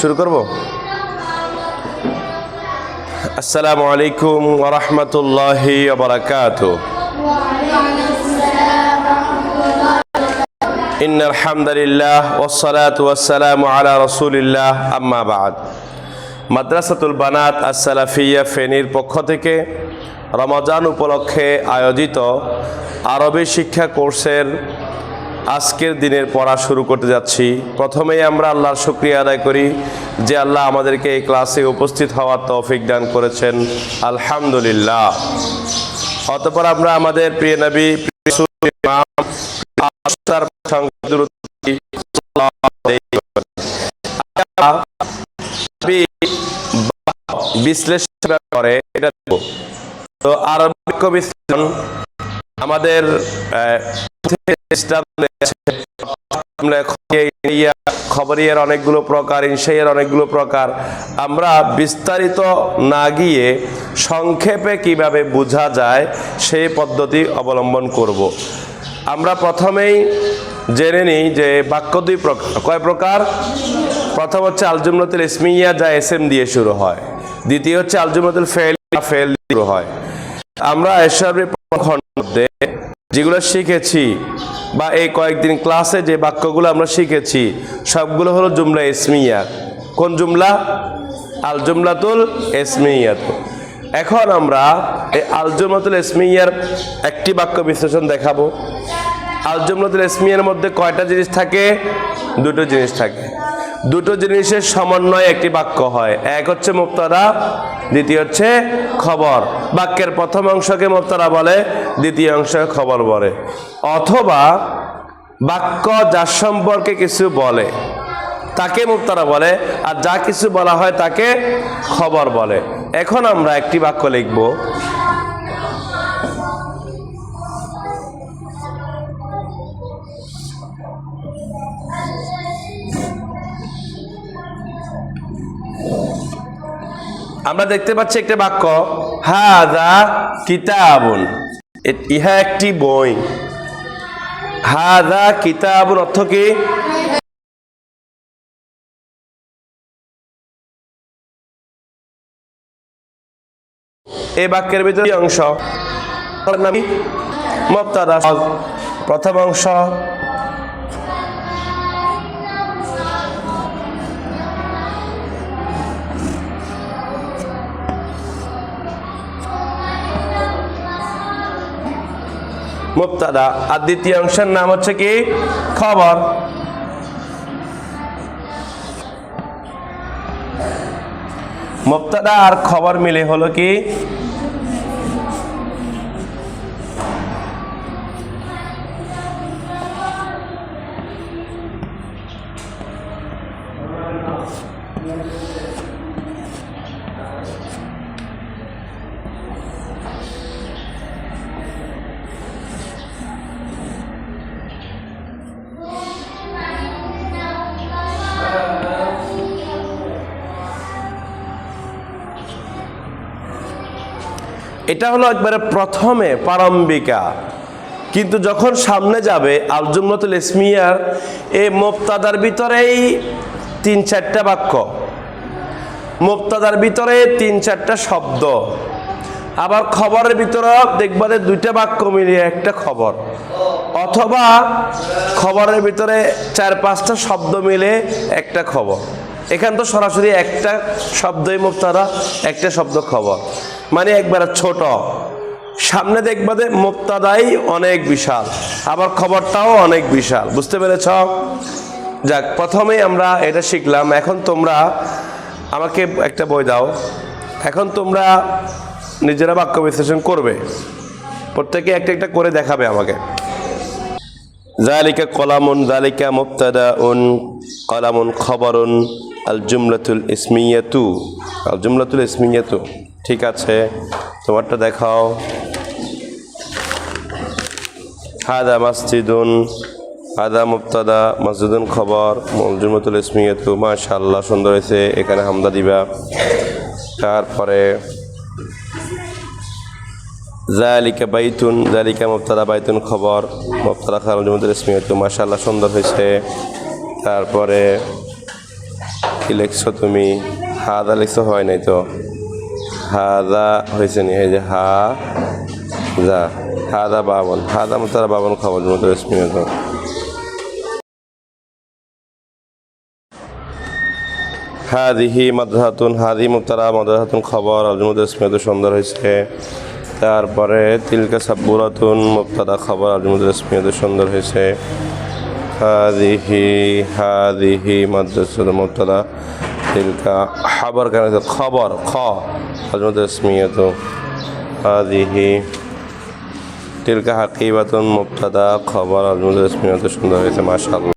শুরু করব আসসালামু আলাইকুম ওরহমতুল্লাহি বারাকাত إن الحمد لله والصلاة والسلام على رسول الله أما بعد মাদ্রাসাতুল বানাত আসসালাফিয়া ফেনীর পক্ষ থেকে রমজান উপলক্ষে আয়োজিত আরবি শিক্ষা কোর্সের আজকের দিনের পড়া শুরু করতে যাচ্ছি প্রথমেই আমরা আল্লাহর শুক্রিয়া আদায় করি যে আল্লাহ আমাদেরকে এই ক্লাসে উপস্থিত হওয়ার তৌফিক দান করেছেন আলহামদুলিল্লাহ অতপর আমরা আমাদের প্রিয় নবী বিশ্লেষণ করে এটা। তো আরবিক বিশ্লেষণ আমাদের। আমরা খবরিয়ার অনেকগুলো প্রকার ইনসাইয়ের অনেকগুলো প্রকার। আমরা বিস্তারিত না গিয়ে সংক্ষেপে কীভাবে বোঝা যায় সেই পদ্ধতি অবলম্বন করব। আমরা প্রথমেই জেনে নিই যে বাক্য দুই প্রকার কয় প্রকার? প্রথম হচ্ছে আলজুমরতুল ইসমিয়া, যা এস এম দিয়ে শুরু হয়। দ্বিতীয় হচ্ছে আলজুমরতুল ফেল ফেল শুরু হয়। আমরা এসবের যেগুলো শিখেছি বা এই কয়েকদিন ক্লাসে যে বাক্যগুলো আমরা শিখেছি, সবগুলো হলো জুমলা ইসমিয়া। কোন জুমলা? আল জুমলাতুল ইসমিয়াত। এখন আমরা এই আল জুমলাতুল ইসমিয়ার একটি বাক্য বিশ্লেষণ দেখাবো। আল জুমলাতুল ইসমিয়ার মধ্যে কয়টা জিনিস থাকে? দুটো জিনিস থাকে। দুটো জিনিসের সমন্বয়ে একটি বাক্য হয়। এক হচ্ছে মুক্তাদা দ্বিতীয় হচ্ছে খবর। বাক্যের প্রথম অংশকে মুক্তাদা বলে, দ্বিতীয় অংশকে খবর বলে। অথবা বাক্য যার সম্পর্কে কিছু বলে, তাকে মুক্তারা বলে, আর যা কিছু বলা হয় তাকে খবর বলে। এখন আমরা একটি বাক্য লিখব। আমরা দেখতে পাচ্ছি একটা বাক্য, হাদা কিতাবুন। ইহা একটি বই। হাদা কিতাবুন অর্থ কি? এই বাক্যের ভিতরে অংশ। প্রথম অংশ। মুক্তাদা আর দ্বিতীয় অংশের নাম হচ্ছে কি? খবর। মুক্তাদা আর খবর মিলে হলো কি? এটা হলো একবারে প্রথমে প্রারম্ভিকা। কিন্তু যখন সামনে যাবে আলজুমতুল ইসমিয়ার এই মোপ্তাদার ভিতরেই তিন চারটা বাক্য। মোপ্তাদার ভিতরে তিন চারটা শব্দ। আবার খবরের ভিতরে দেখবা যে দুইটা বাক্য মিলিয়ে একটা খবর। অথবা খবরের ভিতরে চার পাঁচটা শব্দ মিলে একটা খবর। এখান তো সরাসরি একটা শব্দই মুক্তাদা একটা শব্দ খবর। মানে একবার ছোট। সামনে দেখবা যে মুক্তাদাই অনেক বিশাল, আবার খবরটাও অনেক বিশাল। বুঝতে পেরেছ? যাক, প্রথমেই আমরা এটা শিখলাম। এখন তোমরা আমাকে একটা বই দাও। এখন তোমরা নিজেরা বাক্য বিশ্লেষণ করবে। প্রত্যেকে একটা একটা করে দেখাবে আমাকে। জালিকা কলামুন জালিকা মুবতাদাউন, কলামুন খবরুন আল জুমলাতুল ইসমিয়াতু। আল জুমলাতুল ইসমিয়াতু। ঠিক আছে, তোমারটা দেখাও। হাদা মাসজিদুন, হাদা মুবতাদা, মসজিদুন খবর জুমলাতুল ইসমিয়াতু, মাশাআল্লাহ, সুন্দর হয়েছে, এখানে হামদা দিবা। তারপরে জালিকা বাইতুন জালিকা মুবতাদা বাইতুন খবর, মুবতাদা খারাল জুমুদুল ইসমিয়াতু, মাশাআল্লাহ, সুন্দর হয়েছে। তারপরে, কি লিখছো তুমি? হাদা লিখছো হয় নাই তো? হাদা হয়েছে নি, এই যে হা, যা, হাদা বাবন হাদা মুতারা বাবন খবর মতো স্মিত হাদিহি মাদ্রাহাতুন হাদি মুক্তারা মাদ্রাহাতুন খবর আলজুমুদ ইসমিয়াত সুন্দর হয়েছে। তারপরে তিলকা সাব্বুরাতুন মুক্তাদা খবর আলজুমুদ ইসমিয়াত সুন্দর হয়েছে। হাদিহি হাদিহি মাদ্রাসাতুন মুক্তাদা খবর কেন? খবর খ আলজুমুদ ইসমিয়াত হাদিহি তিলকা হাকিবাতুন মুক্তাদা খবর ইসমিয়াত সুন্দর হয়েছে মাশাআল্লাহ